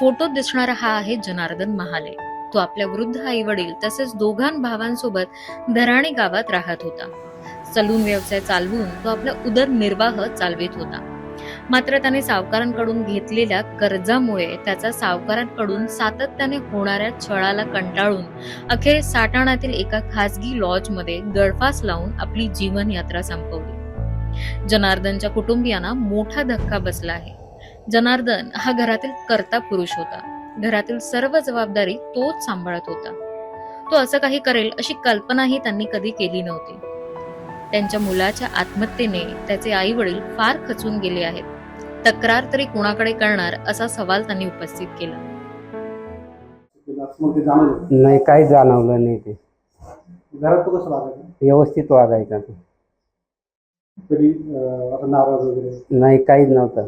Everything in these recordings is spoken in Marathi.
फोटोत दिसणारा हा आहे जनार्दन महाले. तो आपल्या वृद्ध आई वडील तसेच दोघां भावांसोबत धराणे गावात राहत होता. सलून व्यवसाय चालवून तो आपला उदरनिर्वाह चालवित होता. मात्र त्याने सावकारांकडून घेतलेल्या कर्जामुळे त्याचा सावकारांकडून सातत्याने होणाऱ्या छळाला कंटाळून अखेर साटाणातील एका खासगी लॉजमध्ये गळफास लावून आपली जीवनयात्रा संपवली. जनार्दनच्या कुटुंबियांना मोठा धक्का बसला आहे. जनार्दन हा घरातील कर्ता पुरुष होता. घरातील सर्व जबाबदारी तोच सांभाळत होता. तो असं काही करेल अशी कल्पनाही त्यांनी कधी केली नव्हती. त्यांच्या मुलाच्या आत्महत्येने त्याचे आई वडील फार खचून गेले आहेत. तक्रार तरी कुणाकडे करणार असा सवाल त्यांनी उपस्थित केला. नाही काही जाणवलं नाही ते. घरात तो कसं वागायचं? व्यवस्थित वागायचा तो. कधी असं नाराज वगैरे? नाही काहीच नव्हतं.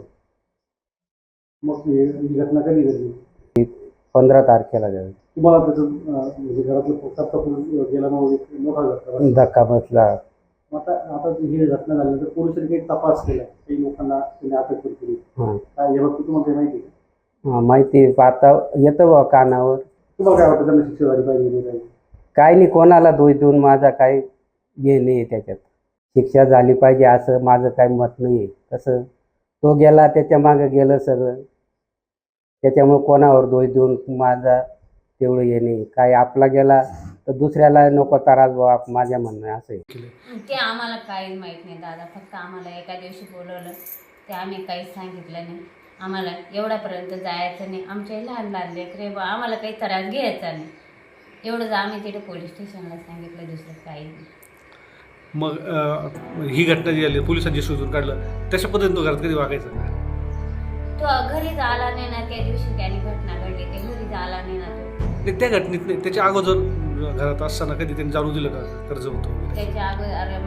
मग ही ही घटना कधी घडली? पंधरा तारखेला झालं. तुम्हाला त्याचं अं, म्हणजे घरातलं सप्ताह गेला मग एक मोठा झटका बसला. धक्का बसला. मग आता आता ही घटना झाल्यानंतर पोलिसांनी काही तपास केला? काही लोकांना त्यांनी अटक पण केली? हां. काय हे बाबतीत तुम्हाला काही माहिती आहे? हां, माहिती आता येतं बा कानावर. तुम्हाला काय वाटतं त्यांना शिक्षा झाली पाहिजे नाही पाहिजे? काय नाही कोणाला दोष देऊन माझा काही हे नाही आहे त्याच्यात. शिक्षा झाली पाहिजे असं माझं काही मत नाही आहे. कसं तो गेला त्याच्या मागं गेलं सगळं. त्याच्यामुळे कोणावर दोष देऊन माझा तेवढं हे नाही. काय आपला गेला तर दुसऱ्याला नको त्रास बा माझ्या म्हणणं आहे असं आहे. ते आम्हाला काहीच माहीत नाही दादा. फक्त आम्हाला एका दिवशी बोलवलं. ते आम्ही काहीच सांगितलं नाही. आम्हाला एवढ्यापर्यंत जायचं नाही. आमचे लहान लहान लेकरे बा आम्हाला काही त्रास घ्यायचा नाही. एवढंच आम्ही तिथे पोलीस स्टेशनला सांगितलं दुसरं काही नाही. मग अं, ही घटना जी आली पोलिसांनी शोधून काढलं तशा पद्धतीने तो घरात कधी वागायचा? तो घरीच आला नाही ना त्या दिवशी त्याने घटना घडली ते घरीच आला नाही ना तो. नाही, त्या घटनेत नाही त्याच्या अगोदर घरात असताना कधी त्यांनी जाणून दिलं का कर्ज होतं त्याच्या अगोदर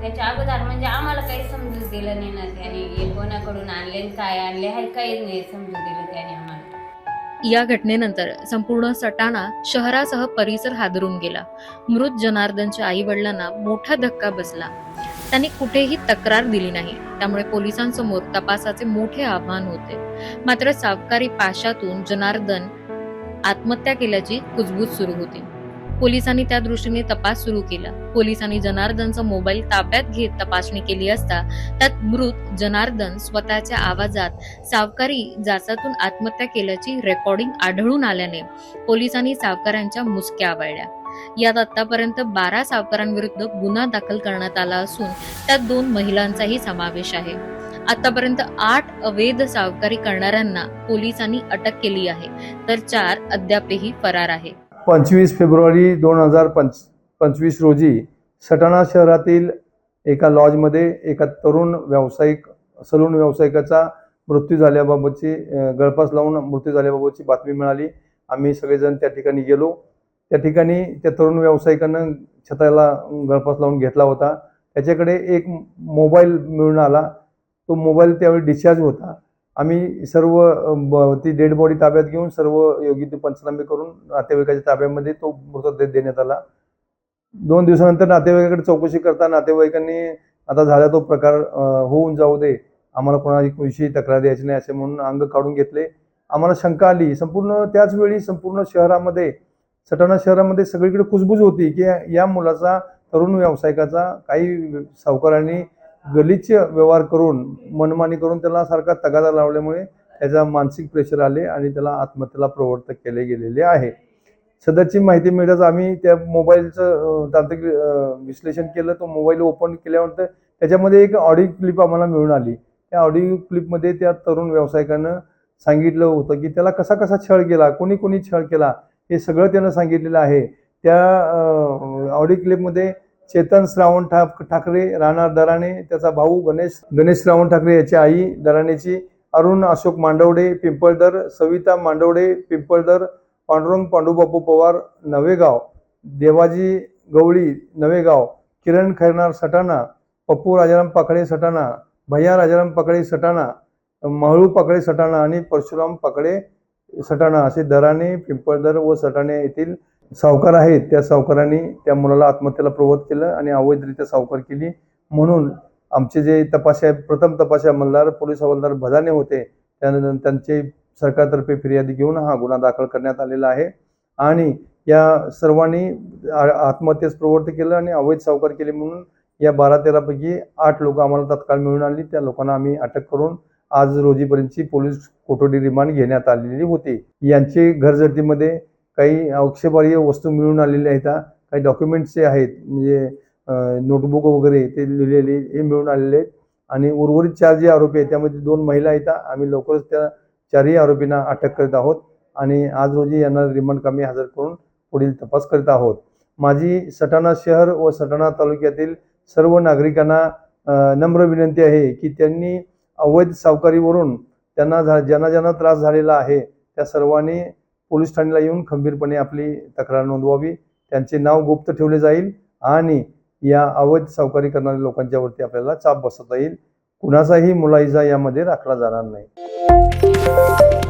त्याच्या अगोदर म्हणजे आम्हाला काही समजून दिलं नाही ना त्याने हे कोणाकडून आणले आणि काय आणले हे काहीच नाही समजून दिलं त्याने आम्हाला. या घटनेनंतर संपूर्ण सटाणा शहरासह परिसर हादरून गेला. मृत जनार्दनच्या आई वडिलांना मोठा धक्का बसला. त्यांनी कुठेही तक्रार दिली नाही. त्यामुळे पोलिसांसमोर तपासाचे मोठे आव्हान होते. मात्र सावकारी पाशातून जनार्दन आत्महत्या केल्याची कुजबूज सुरू होती. पोलिसांनी त्या दृष्टीने तपास सुरू केला. पोलिसांनी जनार्दनचा मोबाईल ताब्यात घेत तपासणी केली असता त्यात मृत जनार्दन स्वतःच्या आवाजात सावकारी जाचातून आत्महत्या केल्याची रेकॉर्डिंग आढळून आल्याने पोलिसांनी सावकारांच्या मुसक्या आवळल्या. यात आतापर्यंत बारा सावकारांविरुद्ध गुन्हा दाखल करण्यात आला असून त्यात दोन महिलांचाही समावेश आहे. आतापर्यंत आठ अवैध सावकारी करणाऱ्यांना पोलिसांनी अटक केली आहे. तर चार अद्यापही फरार आहे. पंचवीस फेब्रुवारी दोन हजार पंच पंचवीस रोजी सटाणा शहरातील एका लॉजमध्ये एका तरुण व्यावसायिक सलून व्यावसायिकाचा मृत्यू झाल्याबाबतची गळफास लावून मृत्यू झाल्याबाबतची बातमी मिळाली. आम्ही सगळेजण त्या ठिकाणी गेलो. त्या ठिकाणी त्या तरुण व्यावसायिकानं छताला गळफास लावून घेतला होता. त्याच्याकडे एक मोबाईल मिळून आला. तो मोबाईल त्यावेळी डिस्चार्ज होता. आम्ही सर्व ब- ती डेड बॉडी ताब्यात घेऊन सर्व योग्य ते पंचनामे करून नातेवाईकाच्या ताब्यामध्ये तो मृतदेह देण्यात आला. दोन दिवसानंतर नातेवाईकाकडे चौकशी करता नातेवाईकांनी आता झाला तो प्रकार होऊन जाऊ दे. आम्हाला कोणाविषयी तक्रार द्यायची नाही असे म्हणून अंग काढून घेतले. आम्हाला शंका आली. संपूर्ण त्याच वेळी संपूर्ण शहरामध्ये सटाणा शहरामध्ये सगळीकडे कुजबूज होती की या मुलाचा तरुण व्यावसायिकाचा काही सावकारांनी गलिच्छ व्यवहार करून मनमानी करून त्याला सारखा तगादा लावल्यामुळे त्याचा मानसिक प्रेशर आले आणि त्याला आत्महत्येला प्रवर्तक केले गेलेले आहे. सदरची माहिती मिळताच आम्ही त्या मोबाईलचं तांत्रिक विश्लेषण केलं. तो मोबाईल ओपन केल्यानंतर त्याच्यामध्ये एक ऑडिओ क्लिप आम्हाला मिळून आली. त्या ऑडिओ क्लिपमध्ये त्या तरुण व्यावसायिकानं सांगितलं होतं की त्याला कसा कसा छळ केला कोणी कोणी छळ केला हे सगळं त्यानं सांगितलेलं आहे. त्या ऑडिओ क्लिपमध्ये चेतन श्रावण ठाक ठाकरे राहणार दराणे त्याचा भाऊ गणेश गणेश श्रावण ठाकरे याची आई दराणेची अरुण अशोक मांडवडे पिंपळदर सविता मांडवडे पिंपळदर पांडुरंग पांडूबापू पवार नवेगाव देवाजी गवळी नवेगाव किरण खैरनार सटाणा पप्पू राजाराम पाकडे सटाणा भैया राजाराम पाकडे सटाणा महळू पाकडे सटाणा आणि परशुराम पाकडे सटाणा असे दराणे पिंपळदर व सटाणे येथील सावकार आहेत त्या सावकारांनी त्या मुलाला आत्महत्येला प्रवृत्त केलं आणि अवैधरित्या सावकार केली. म्हणून आमचे जे तपासे प्रथम तपाशा अंमलदार पोलीस हवालदार भदाने होते. त्यानंतर त्यांचे सरकारतर्फे फिर्यादी घेऊन हा गुन्हा दाखल करण्यात आलेला आहे. आणि या सर्वांनी आ- आत्महत्येस प्रवृत्त केलं आणि अवैध सावकार केले म्हणून या बारा तेरापैकी आठ लोक आम्हाला तत्काळ मिळून आली त्या लोकांना आम्ही अटक करून आज रोजीपर्यंतची पोलीस कोठडी रिमांड घेण्यात आलेली होती. यांची घरजडतीमध्ये काही आक्षेपार्ह वस्तू मिळून आलेल्या आहेत. काही डॉक्युमेंट्स जे आहेत म्हणजे नोटबुक वगैरे ते लिहिलेले हे मिळून आलेले आहेत. आणि उर्वरित चार जे आरोपी आहेत. त्यामध्ये दोन महिला आहेत. आम्ही लवकरच त्या चारही आरोपींना अटक करत आहोत. आणि आज रोजी यांना रिमांड कमी हजर करून पुढील तपास करीत आहोत. माझी सटाणा शहर व सटाणा तालुक्यातील सर्व नागरिकांना नम्र विनंती आहे की त्यांनी अवैध सावकारीवरून त्यांना झा ज्यांना ज्यांना त्रास झालेला आहे त्या सर्वांनी पोलीस ठाण्याला येऊन खंबीरपणे आपली तक्रार नोंदवावी. त्यांचे नाव गुप्त ठेवले जाईल आणि या अवैध सावकारी करणाऱ्या लोकांच्यावरती आपल्याला चाप बसवता येईल. कुणाचाही मुलाइजा यामध्ये राखला जाणार नाही.